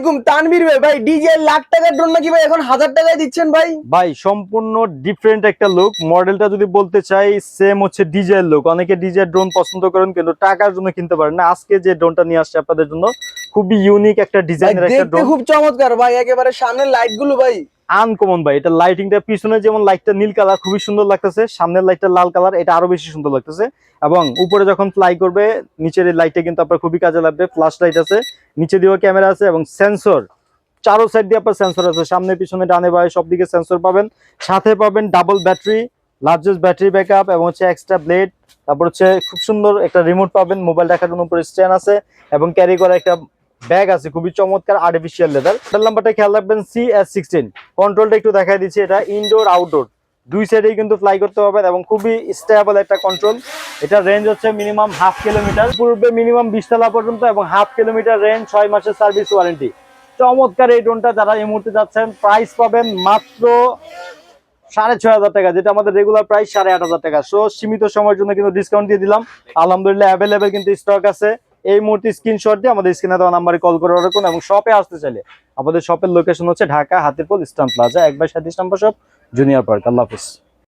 আলাইকুম তানভীর ভাই ভাই ডিজে লাখ টাকার ড্রোন নাকি ভাই এখন হাজার টাকায় দিচ্ছেন ভাই? ভাই সম্পূর্ণ ডিফারেন্ট একটা লুক মডেলটা যদি বলতে চাই সেম হচ্ছে ডিজে লুক অনেকে ডিজে ড্রোন পছন্দ করেন কিন্তু টাকার জন্য কিনতে পারেন না। আজকে যে ড্রোনটা নিয়ে আসছে আপনাদের জন্য খুবই ইউনিক একটা ডিজাইনের একটা ড্রোন খুব চমৎকার ভাই একেবারে সামনের লাইটগুলো ভাই। আনকমন ভাই। এটা লাইটিংটা পিছনে যেমন লাইটটা নীল কালার খুবই সুন্দর লাগতেছে, সামনের লাইটটা লাল কালার এটা আরও বেশি সুন্দর লাগতেছে। এবং উপরে যখন ফ্লাই করবে, নিচের এই লাইটটা কিন্তু আপনার খুবই কাজে লাগবে। ফ্ল্যাশ লাইট আছে, নিচে দিয়েও ক্যামেরা আছে এবং সেন্সর চারো সাইড দিয়ে আপনার সেন্সর আছে। সামনে, পিছনে, ডানে, বায়ে সব দিকে সেন্সর পাবেন। সাথে পাবেন double battery largest battery backup এবং হচ্ছে এক্সট্রা ব্লেড তারপর হচ্ছে খুব সুন্দর একটা রিমোট পাবেন। মোবাইল রাখার জন্য উপরে স্ট্যান্ড আছে এবং ক্যারি করা একটা ব্যাগ আছে, খুবই চমৎকার আর্টিফিশিয়াল লেদার মডেল নাম্বারটা খেয়াল রাখবেন সি এস সিক্সটিন কন্ট্রোলটা একটু দেখাই দিচ্ছি, এটা ইনডোর আউটডোর দুই সাইডেই কিন্তু ফ্লাই করতে পারবেন এবং খুবই স্টেবল একটা কন্ট্রোল এটা রেঞ্জ হচ্ছে মিনিমাম হাফ কিলোমিটার পূর্বে মিনিমাম বিশ তলা পর্যন্ত এবং হাফ কিলোমিটার রেঞ্জ ছয় মাসের সার্ভিস ওয়ারেন্টি চমৎকার এই ড্রোনটা যারা এই মুহূর্তে যাচ্ছেন প্রাইস পাবেন মাত্র সাড়ে ছয় হাজার টাকা, যেটা আমাদের রেগুলার প্রাইস সাড়ে আট হাজার টাকা। সো সীমিত সময়ের জন্য কিন্তু ডিসকাউন্ট দিয়ে দিলাম। আলহামদুলিল্লাহ অ্যাভেলেবেল কিন্তু স্টক আছে। এই মুহূর্তে স্ক্রিনশট দিয়ে আমাদের স্ক্রিনে দেওয়া নাম্বারে কল করে করুন এবং শপে আসতে চাইলে আমাদের শপের লোকেশন হচ্ছে ঢাকা হাতিরপল ইস্টার্ন প্লাজা এক বাই সাতিশ নম্বর শপ জুনিয়র পার্ক আল্লাহ হাফিজ।